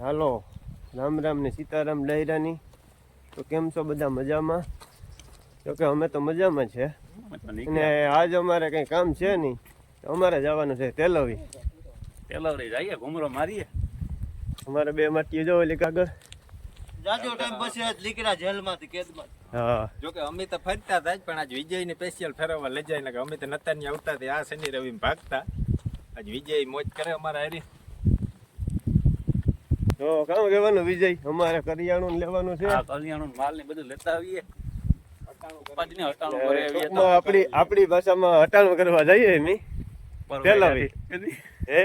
હાલો રામ રામ ને સીતારામ ડાયરાની તો કેમ છો બધા મજામાં? તો કે અમે તો મજામાં છે. અને આજ અમારે કંઈ કામ છે નહીં. તો અમારે જવાનું છે તેલવી તેલવરી જઈએ ઘુમરો મારીએ. અમારે બે માટીઓ જો ઓલી કાગળ. જાજો ટાઈમ પછી આજ લીકરા જેલમાંથી કેદમાં. હા. જોકે અમે તો ફરતા હતા જ પણ આજ વિજય ને સ્પેશિયલ ફેરવવા લઈ જાય ને કે અમે તો નતા ની આવતા તે આ શનિ રવિ ભાગતા. આજ વિજય મોજ કરે અમારા હારી. તો કામ કહેવાનું વિજય. અમારે કરિયાણું લેવાનું છે. આ કલ્યાણ માલ ને બધું લેતા આવીએ. આપણી આપણી ભાષામાં હટાણું કરવા જઈએ એમ. હે?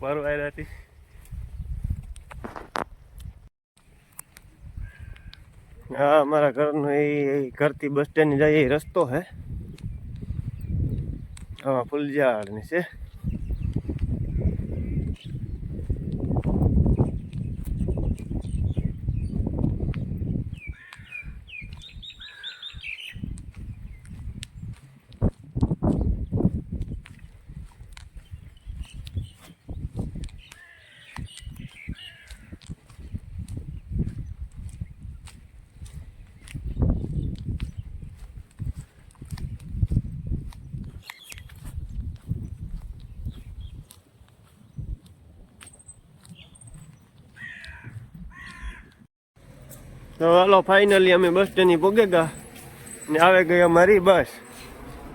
પરવાયરાથી હા અમારા ઘરનો એ ઘરથી બસ સ્ટેન્ડ જાય એ રસ્તો હે. હા ફૂલઝાડની છે. તો હાલો ફાઇનલી અમે બસ સ્ટેન્ડની પહોંચી પોગે ગયા. ને આવે ગઈ અમારી બસ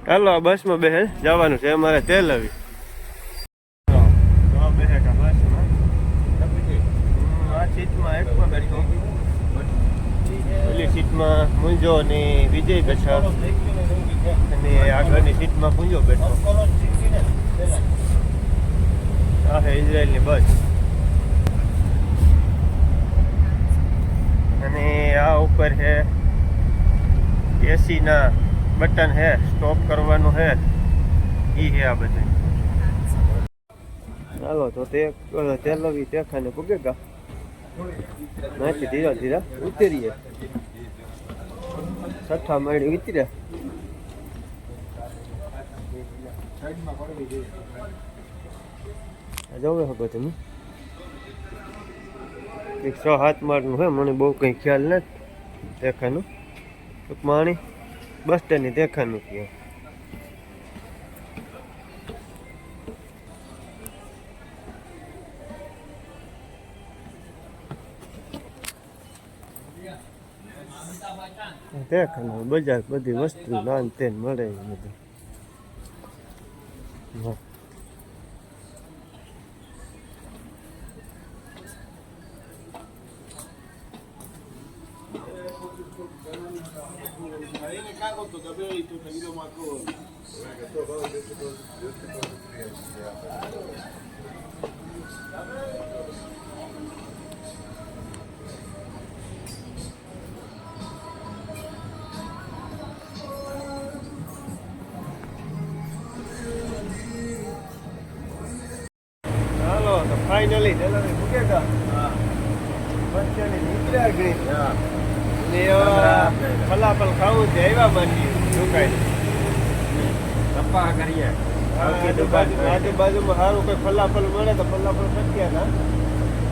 હાલો આ બસમાં બેહે. જવાનું છે અમારે તેલ આવી. પેલી સીટમાં મુંજો અને વિજય બેઠા. અને આગળની સીટમાં મુંજો બેઠો. આ છે ઇઝરાયલની બસ અને આ ઉપર છે એસીના બટન છે સ્ટોપ કરવાનું છે ઈ છે આ બધું. ચાલો તો તે તેલવી તેખાને પુગેગા નાથી ધીરા ધીરા, ઉતરીએ. છઠ્ઠા માળી ઉતર્યા. જવું શકો તમે. એક સો હાથ માળનું હોય, મને બહુ કંઈ ખ્યાલ નથી દેખાનું. પાણી બસ સ્ટેન્ડની દેખાનું કહે દેખાનું બજાર બધી વસ્તુ નાન તેન મળે બધું. ફાઇનલી ડેલરી મૂકે કા બચ્ચાની નીકળ્યા ગઈ ને ફલાફલ ખાવું છે આવ્યા માંડી દુકાન ટપ્પા કરીએ. આજુબાજુ આજુબાજુમાં સારું કોઈ ફલાફલ મળે તો ફલાફલ શક્યા ના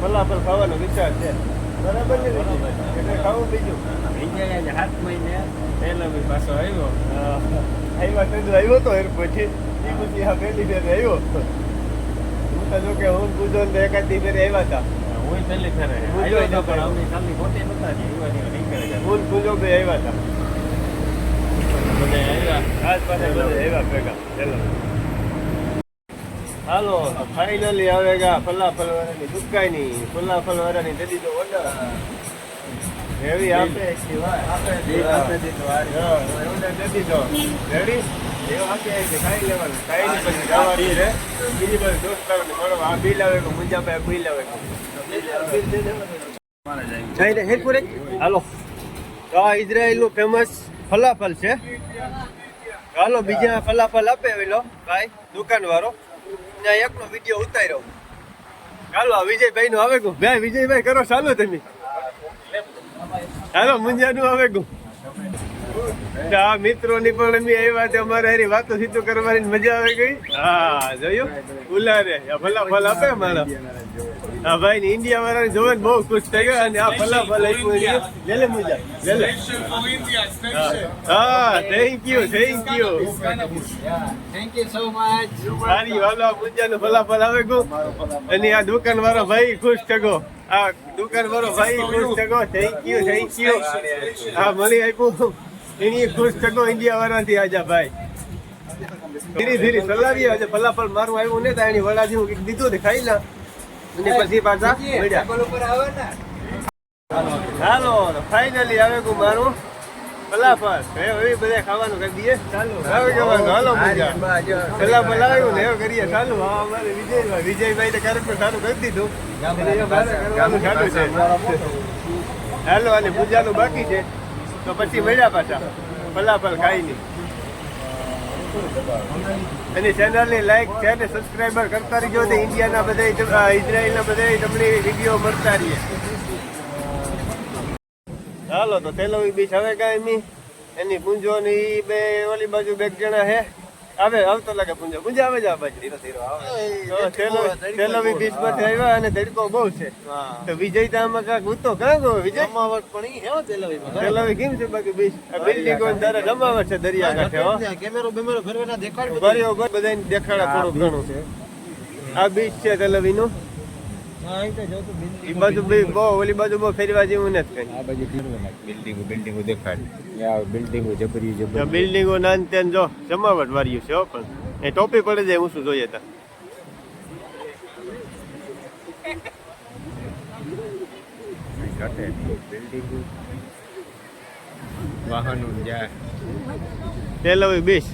ફલાફલ ખાવાનો વિચાર છે. બરાબર ને? એટલે ખાવું બીજું. આજે સાત મહિને બી પાછો આવ્યો. આવ્યા તે આવ્યો તો એર પછી. એ પછી આ પહેલી ફેર આવ્યો. હું તો જો કે હું પૂજો ને એકાદ દી ફેર આવ્યા હતા. હું પહેલી ફેરે આવ્યો. જોઈ પણ નતો. ખાલી ખોટી નતા જ એવા ને નીકળે હું બે આવ્યા હતા. બધા આવ્યા. આજ પાસે બધા આવ્યા ભેગા ચલો હાલો ફાઇનલી આવે ગયા ફલાફલ વાળાની દુકાની ફલાફલ વાળાની દે તો ઓર્ડર એવી આપે? આપે દીધો. રેડી આપે ખાઈ ને પછી જવાનું છે. બીજી બાજુ દોસ્તારોને મળવા. આ બિલ આવે મુંજા પાસે બિલ આવે હાલો તો આ ઇઝરાયલનું ફેમસ ફલાફલ છે. હાલો, બીજા ફલાફલ આપે વેલો ભાઈ, દુકાનવાળો. ત્યાં એકનો વીડિયો ઉતાર્યો. હાલો, આ વિજયભાઈ નું આવે ગયું ભાઈ, વિજયભાઈ, કરો, ચાલો તમે. હાલો મુંજિયાનું આવે ગયું આ મિત્રોની પણ અમે આવ્યા છે, અમારે હારી વાતો સીતો કરવાની મજા આવે ગઈ. હા, જોયું? ઉલારે. ભલા ફલ આપે મારા હા ભાઈ ને ઇન્ડિયા વાળાને જોવે બહુ ખુશ થઈ ગયો અને આ ફલાફલ ફલ લે લે મજા લે લે હા thank you thank you thank you so much સારી વાલો મુજાનું ફલાફલ આવે ગો. અને આ દુકાન વાળો ભાઈ ખુશ થગો આ દુકાન વાળો ભાઈ ખુશ થગો થેન્ક યુ થેન્ક યુ હા, મળી આપ્યું. એની ખુશ થગો ઇન્ડિયા વાળાથી આજા ભાઈ ધીરે ધીરે ચલાવીએ આજે ફલાફલ મારું આવ્યું ને ત્યાં એની વડા હું દીધું તે ખાઈ લા અને પછી પાછા ને હાલો ફાઇનલી આવે કું મારું ફલાફલ હવે હવે બધા ખાવાનું કરી દઈએ ચાલો આવે જવાનું હાલો મજા આવ્યું ને એવું કરીએ ચાલુ હા અમારે વિજયભાઈ વિજયભાઈ ને કાર્યક્રમ ચાલુ કરી દીધું ચાલુ છે હાલો અને પૂજાનું બાકી છે તો પછી મળ્યા પાછા. ફલાફલ ખાઈ નહીં. અને ચેનલની લાઈક છે ને સબસ્ક્રાઈબર કરતા રહીજો તો ઇન્ડિયાના બધા ઇઝરાયલના બધા તમને વીડિયો મળતા રહીએ. હાલો, તો તેલોવી બીચ હવે કાંઈ નહીં. એની પૂંજો ને એ બે ઓલી બાજુ બે જણા હે. આવે આવતો લાગે પૂંજો. પૂંજા આવે છે ધીરો બાજુ તો તેલો- બી બીચમાંથી આવ્યા અને તડકો બહુ છે. તો વિજય તો આમાં કાંક ઉતો કાં ગયો વિજય? જમાવટ પણ ઈ હે હો તેલવીમાં. તેલોવી કેમ છે બાકી બીચ બિલ્ડિંગો તારે જમાવટ છે દરિયા કાંઠે હો. કેમેરો બેમેરો ફેરવીને દેખાડ બધું. બધાને દેખાડા થોડું ઘણું. છે. આ બીચ છે તેલવી એ બાજુ બહુ ઓલી બાજુ બહુ ફેરવા જેવું નથી કઈ. આ બાજુ બિલ્ડિંગો બિલ્ડિંગો દેખાડ. આ બિલ્ડિંગો જબરી જબરી. બિલ્ડિંગો નાન તેન જો જમાવટ વાર્યું છે હો પણ એ ટોપી પડે જાય હું શું જોઈએ તા. ઘટે બિલ્ડિંગો. વાહનો જ્યાં તેલવી બીચ